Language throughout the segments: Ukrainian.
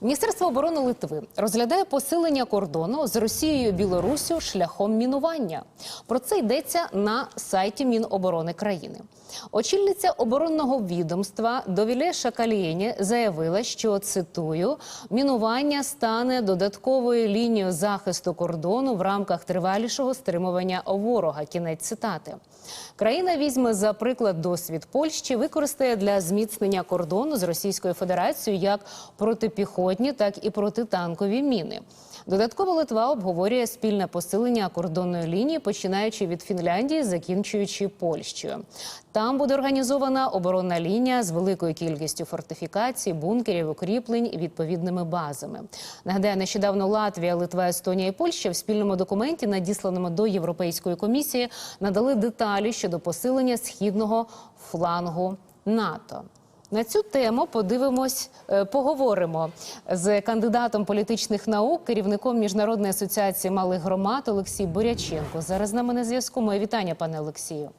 Міністерство оборони Литви розглядає посилення кордону з Росією і Білоруссю шляхом мінування. Про це йдеться на сайті Міноборони країни. Очільниця оборонного відомства Довіле Шакалієні заявила, що цитую: мінування стане додатковою лінією захисту кордону в рамках тривалішого стримування ворога. Кінець цитати. Країна візьме за приклад досвід Польщі, використає для зміцнення кордону з Російською Федерацією як протипіхотні, так і протитанкові міни. Додатково Литва обговорює спільне посилення кордонної лінії, починаючи від Фінляндії, закінчуючи Польщею. Там буде організована оборонна лінія з великою кількістю фортифікацій, бункерів, укріплень і відповідними базами. Нагадаю, нещодавно Латвія, Литва, Естонія і Польща в спільному документі, надісланому до Європейської комісії, надали деталі щодо посилення східного флангу НАТО. На цю тему подивимось, е, поговоримо з кандидатом політичних наук, керівником міжнародної асоціації малих громад Олексій Боряченко. Зараз на зв'язку. Моє вітання, пане Олексію.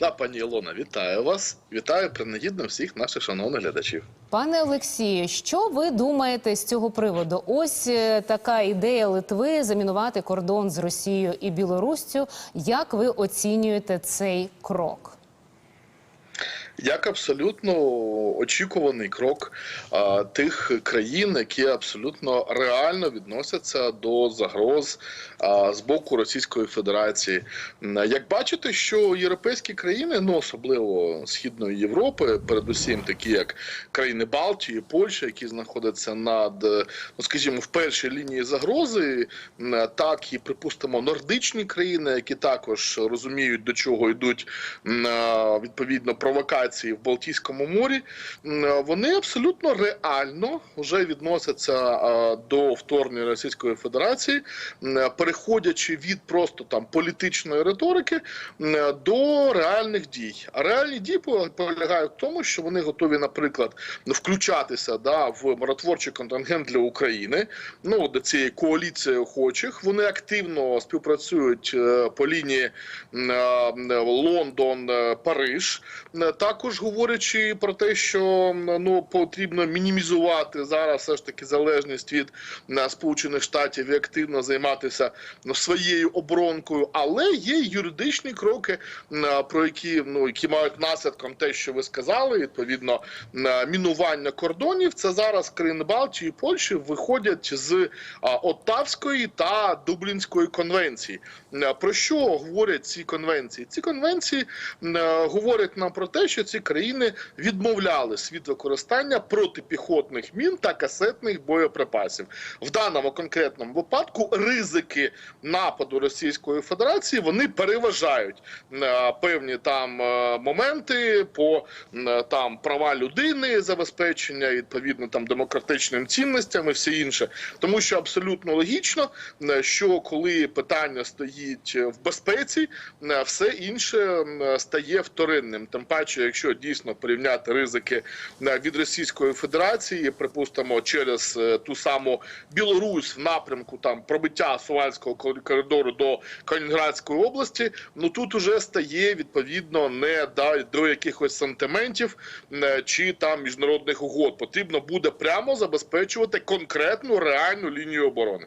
Да, пані Ілона, вітаю вас. Вітаю принагідно всіх наших шановних глядачів. Пане Олексію, що ви думаєте з цього приводу? Ось е, така ідея Литви замінувати кордон з Росією і Білоруссю. Як ви оцінюєте цей крок? Як абсолютно очікуваний крок а, тих країн, які абсолютно реально відносяться до загроз а, з боку Російської Федерації. Як бачите, що європейські країни, ну особливо Східної Європи, передусім такі як країни Балтії, Польща, які знаходяться над, ну скажімо, в першій лінії загрози, так і припустимо нордичні країни, які також розуміють до чого йдуть відповідно провокації в Балтійському морі, вони абсолютно реально вже відносяться до вторгнення Російської Федерації, переходячи від просто там політичної риторики до реальних дій. А реальні дії полягають в тому, що вони готові, наприклад, включатися да, в миротворчий контингент для України, ну до цієї коаліції охочих. Вони активно співпрацюють е, по лінії е, Лондон, е, Париж. Е, Також говорячи про те, що ну потрібно мінімізувати зараз все ж таки залежність від е, Сполучених Штатів і активно займатися ну, своєю оборонкою, але є юридичні кроки, е, про які ну які мають наслідком те, що ви сказали, відповідно е, мінування кордонів. Це зараз країни Балтії і Польщі виходять з Оттавської та Дублінської конвенції. Про що говорять ці конвенції? Ці конвенції говорять нам про те, що ці країни відмовлялись від використання протипіхотних мін та касетних боєприпасів. В даному конкретному випадку ризики нападу Російської Федерації вони переважають е, певні там е, моменти по е, там права людини, забезпечення відповідно там демократичним цінностям і все інше, тому що абсолютно логічно, що коли питання стоїть в безпеці, все інше стає вторинним. Тим паче, якщо дійсно порівняти ризики е, від Російської Федерації, припустимо, через е, ту саму Білорусь в напрямку там пробиття Сувальського коридору до Калінінградської області, ну тут уже стає відповідно не до, до якихось сантиментів е, чи там міжнародних угод. Потрібно буде прямо забезпечувати конкретну реальну лінію оборони.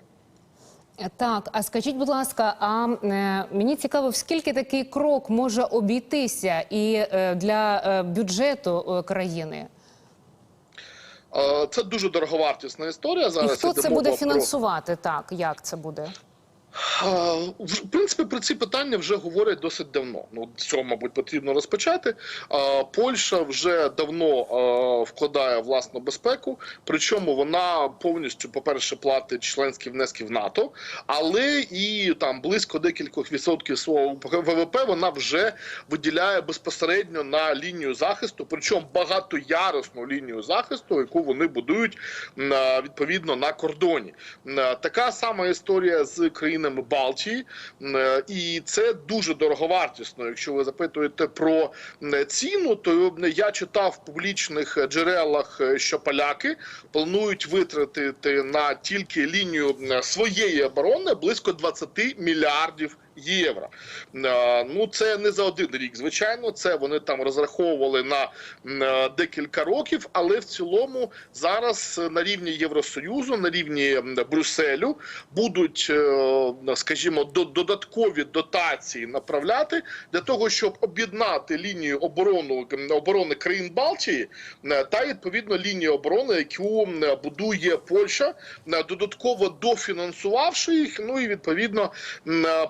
Так, а скажіть, будь ласка, а е, мені цікаво, скільки такий крок може обійтися і е, для е, бюджету е, країни? Це дуже дороговартісна історія. І Зараз хто це буде про- фінансувати? Так, як це буде? В принципі, про ці питання вже говорять досить давно. Ну з цього, мабуть, потрібно розпочати. Польща вже давно вкладає власну безпеку, причому вона повністю, по-перше, платить членські внески в НАТО, але і там близько декількох відсотків свого ВВП вона вже виділяє безпосередньо на лінію захисту, причому багатоярусну лінію захисту, яку вони будують відповідно на кордоні. Така сама історія з країнами Балтії, Е, і це дуже дороговартісно. Якщо ви запитуєте про ціну, то я читав в публічних джерелах, е, що поляки планують витратити на тільки лінію своєї оборони близько 20 мільярдів євро. Е, Ну це не за один рік. Звичайно, це вони там розраховували на е, декілька років, але в цілому зараз на рівні Євросоюзу, на рівні Брюсселю будуть, е, скажімо, додаткові дотації направляти для того, щоб об'єднати лінію оборону оборони країн Балтії та відповідно лінію оборони, яку будує Польща, додатково дофінансувавши їх. Ну і відповідно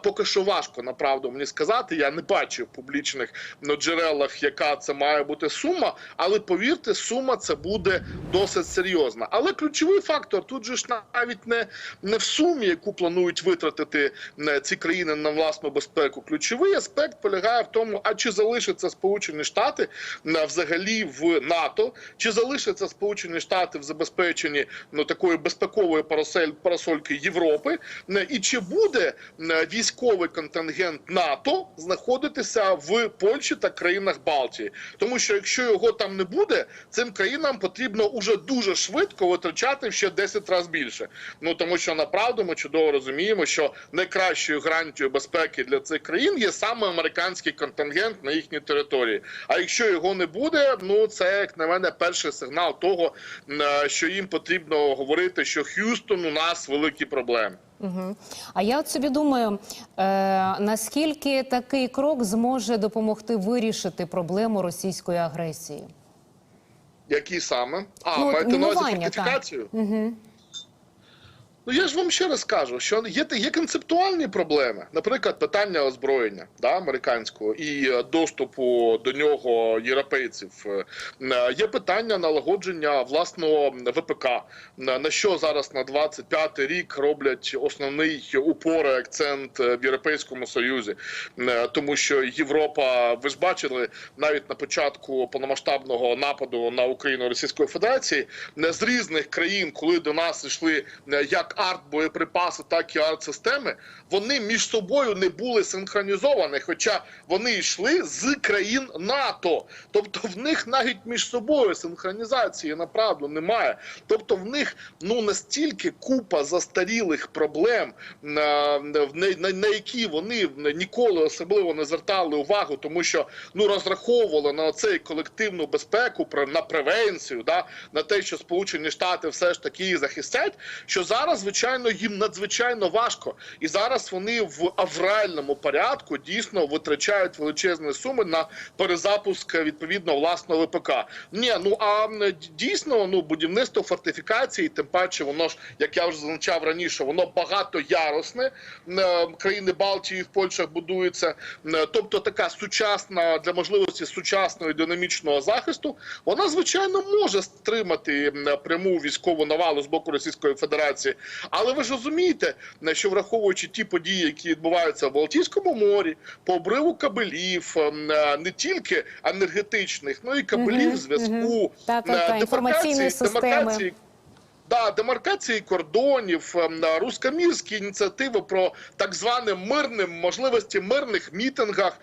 поки що важко направду мені сказати. Я не бачу в публічних ну, джерелах, яка це має бути сума, але повірте, сума це буде досить серйозна. Але ключовий фактор тут же ж навіть не, не в сумі, яку планують витратити е, ці країни на власну безпеку. Ключовий аспект полягає в тому, а чи залишаться Сполучені Штати е, взагалі в НАТО, чи залишаться Сполучені Штати в забезпеченні ну такої безпекової парасель парасольки Європи, е, і чи буде е, військовий контингент НАТО знаходитися в Польщі та країнах Балтії, тому що якщо його там не буде, цим країнам потрібно уже дуже швидко витрачати ще 10 разів більше. Ну тому що направду ми чудово розуміємо, що найкращою гарантією безпеки для цих країн є саме американський контингент на їхній території. А якщо його не буде, ну це як на мене перший сигнал того, е, що їм потрібно говорити, що Х'юстон у нас великі проблеми. Угу. А я от собі думаю, е, наскільки такий крок зможе допомогти вирішити проблему російської агресії? Які саме? А, Ну, маєте на увазі фортифікацію? Угу. Ну я ж вам ще раз кажу, що є, є концептуальні проблеми, наприклад, питання озброєння да, американського і е, доступу до нього європейців. Е, е, Є питання налагодження власного ВПК, на на що зараз на 25-й рік роблять основний упор і акцент е, в Європейському Союзі, Е, тому що Європа, ви ж бачили навіть на початку повномасштабного нападу на Україну Російської Федерації, з різних країн, коли до нас йшли е, як арт-боєприпаси, так і арт-системи, вони між собою не були синхронізовані, хоча вони йшли з країн НАТО. Тобто в них навіть між собою синхронізації направду немає. Тобто в них ну настільки купа застарілих проблем, на, на, на, на які вони ніколи особливо не звертали увагу, тому що ну розраховували на цей колективну безпеку, на превенцію, да, на те, що Сполучені Штати все ж таки захистять. Що зараз, звичайно, їм надзвичайно важко, і зараз вони в авральному порядку дійсно витрачають величезні суми на перезапуск відповідно власного ВПК. Ні, ну а дійсно, ну будівництво фортифікації, тим паче, воно ж як я вже зазначав раніше, воно багатоярусне. Е, Країни Балтії в Польщах будуються. Е, Тобто така сучасна для можливості сучасного і динамічного захисту, вона звичайно може стримати пряму військову навалу з боку Російської Федерації. Але ви ж розумієте, що враховуючи ті події, які відбуваються в Балтійському морі, по обриву кабелів, ем, е, не тільки енергетичних, ну і кабелів зв'язку, е, демаркації- демаркації Да, демаркації кордонів, ем, рускомірські ініціативи про так зване мирне можливості мирних мітингах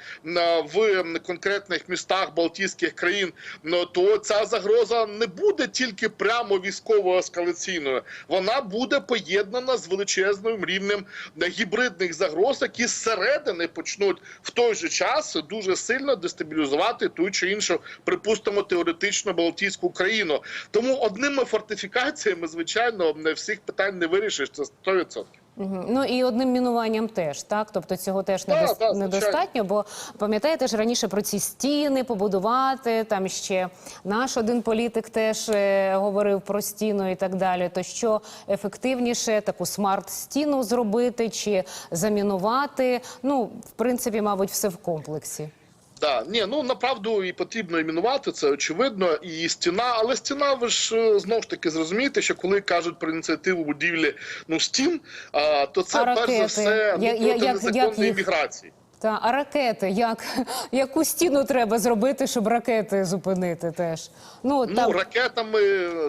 в конкретних містах Балтійських країн. Ну то ця загроза не буде тільки прямо військово ескалаційною, вона буде поєднана з величезним рівнем е, гібридних загроз, які зсередини почнуть в той же час дуже сильно дестабілізувати ту чи іншу, припустимо, теоретично Балтійську країну. Тому одними фортифікаціями, звичайно, не всіх питань не вирішиш. Це 100%. Угу. Ну і одним мінуванням теж, так? Тобто цього теж Так, недос- звичайно. недостатньо, бо пам'ятаєте ж раніше про ці стіни побудувати, там ще наш один політик теж е, говорив про стіну і так далі. То що ефективніше таку смарт-стіну зробити чи замінувати? Ну, в принципі, мабуть, все в комплексі. Да, ні, ну направду і потрібно іменувати це очевидно. І стіна, але стіна, ви ж е, знову ж таки зрозумієте, що коли кажуть про ініціативу будівлі ну стін, а, то це А перш за все ну, проти як- незаконної як їх? міграції. Та а ракети, як яку стіну треба зробити, щоб ракети зупинити теж? Ну Ну, ракетами,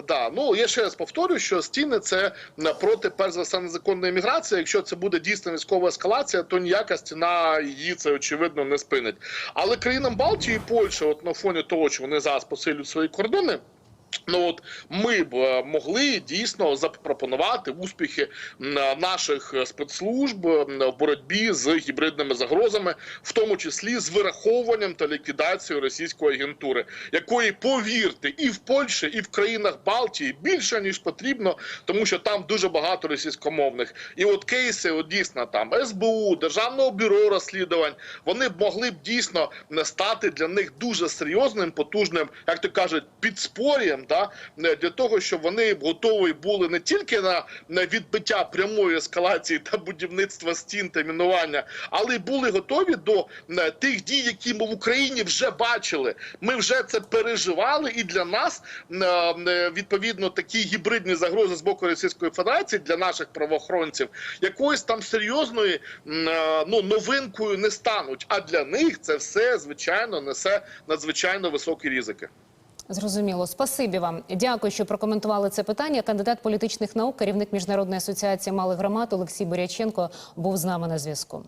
да. Ну, я ще раз повторю, що стіни це проти, перш за все, незаконної міграції. Якщо це буде дійсно військова ескалація, то ніяка стіна її це очевидно не спинить. Але країнам Балтії і Польща, от на фоні того, що вони зараз посилюють свої кордони. Ну от ми б е, могли дійсно запропонувати успіхи наших е, спецслужб в боротьбі з гібридними загрозами, в тому числі з вираховуванням та ліквідацією російської агентури, якої повірте, і в Польщі, і в країнах Балтії більше ніж потрібно, тому що там дуже багато російськомовних. І от кейси, от дійсно там СБУ, Державного бюро розслідувань, вони б могли б дійсно стати для них дуже серйозним, потужним, як то кажуть, підспор'ям, да не, для того, щоб вони готові були не тільки на, на відбиття прямої ескалації та будівництва стін та мінування, але й були готові до е, тих дій, які ми в Україні вже бачили. Ми вже це переживали, і для нас е, е, відповідно такі гібридні загрози з боку Російської Федерації для наших правоохоронців якоюсь там серйозною м, е, ну новинкою не стануть. А для них це все звичайно несе надзвичайно високі ризики. Зрозуміло, спасибі вам. Дякую, що прокоментували це питання. Кандидат політичних наук, керівник міжнародної асоціації малих громад Олексій Боряченко був з нами на зв'язку.